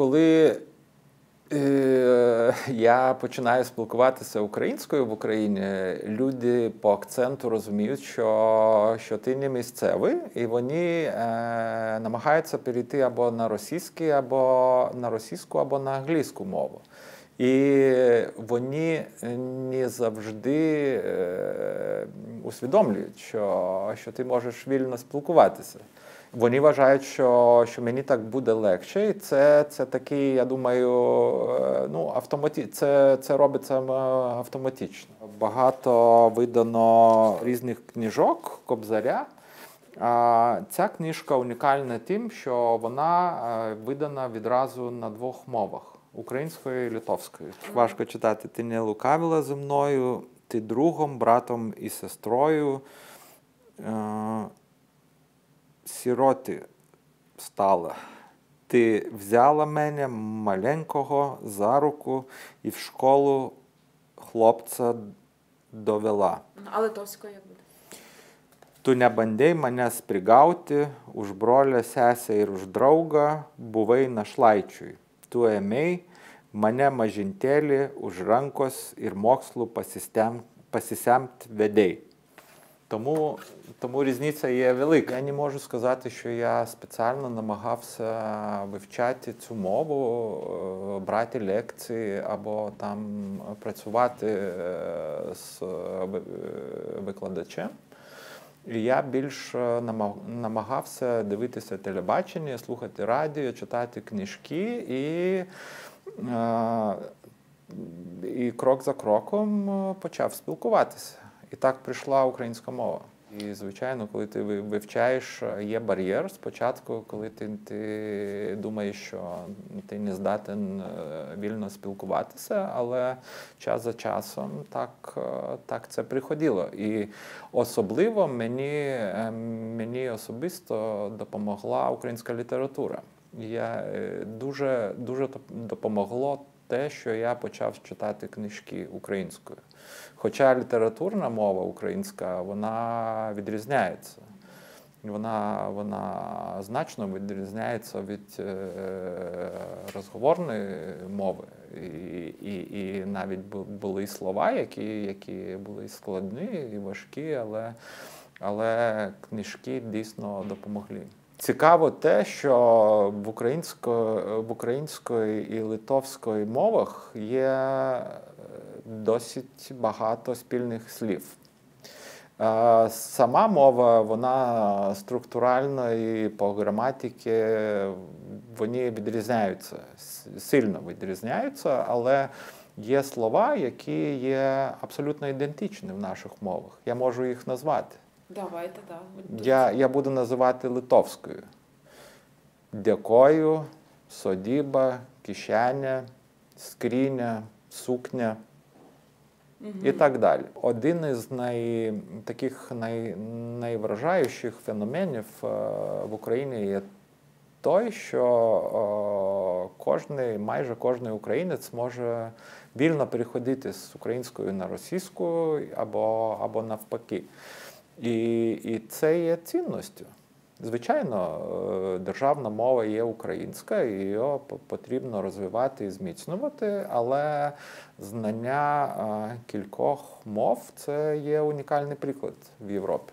коли е, я починаю спілкуватися українською в Україні, люди по акценту розуміють, що, що ти не місцевий, і вони е, намагаються перейти або на російський, або на російську, або на англійську мову. І вони не завжди е, усвідомлюють, що, що ти можеш вільно спілкуватися. Вони вважають, що що мені так буде легше, і це це такий, я думаю, е, ну автоматі... це це робиться автоматично. Багато видано різних книжок Кобзаря. Ця книжка унікальна тим, що вона е, видана відразу на двох мовах українською і литовською. Важко читати. Ти не лукавила зі мною, ти другом, братом і сестрою. Е, сіроти стала. Ти взяла мене маленького за руку і в школу хлопця довела. А литовською як буде? Tu nebandei manęs prigauti, už brolio sesę ir už draugą buvai našlaičiui. Tu ėmei mane mažintėlį už rankos ir mokslų pasisemt vedei. Тому тому різниця є велика. Я не можу сказати, що я спеціально намагався вивчати цю мову, брати лекції або там працювати з викладачем. І я більш намагався дивитися телебачення, слухати радіо, читати книжки і. І крок за кроком почав спілкуватися. І так прийшла українська мова. І, звичайно, коли ти вивчаєш, є бар'єр спочатку, коли ти ти думаєш, що ти не здатен вільно спілкуватися, але час за часом так так це приходило. І особливо мені мені особисто допомогла українська література. Я дуже, Дуже допомогло те, що я почав читати книжки українською. Хоча літературна мова українська вона відрізняється. Вона вона значно відрізняється від е, розговорної мови. І і, і навіть були слова, які які були складні і важкі, але але книжки дійсно допомогли. Цікаво те, що в української в української і литовської мовах є досить багато спільних слів. Сама мова, вона структурально і по граматиці вони відрізняються, сильно відрізняються, але є слова, які є абсолютно ідентичні в наших мовах. Я можу їх назвати. Давайте, так. Да. Я, я буду називати литовською. Дякую, содіба, кишеня, скриня, сукня і так далі. Один із най, таких най, найвражаючих феноменів е, в Україні є той, що е, кожний, майже кожний українець може вільно переходити з української на російську або, або навпаки. І, І це є цінністю. Звичайно, е, державна мова є українська, і її потрібно розвивати і зміцнювати, але знання е, кількох мов це є унікальний приклад в Європі.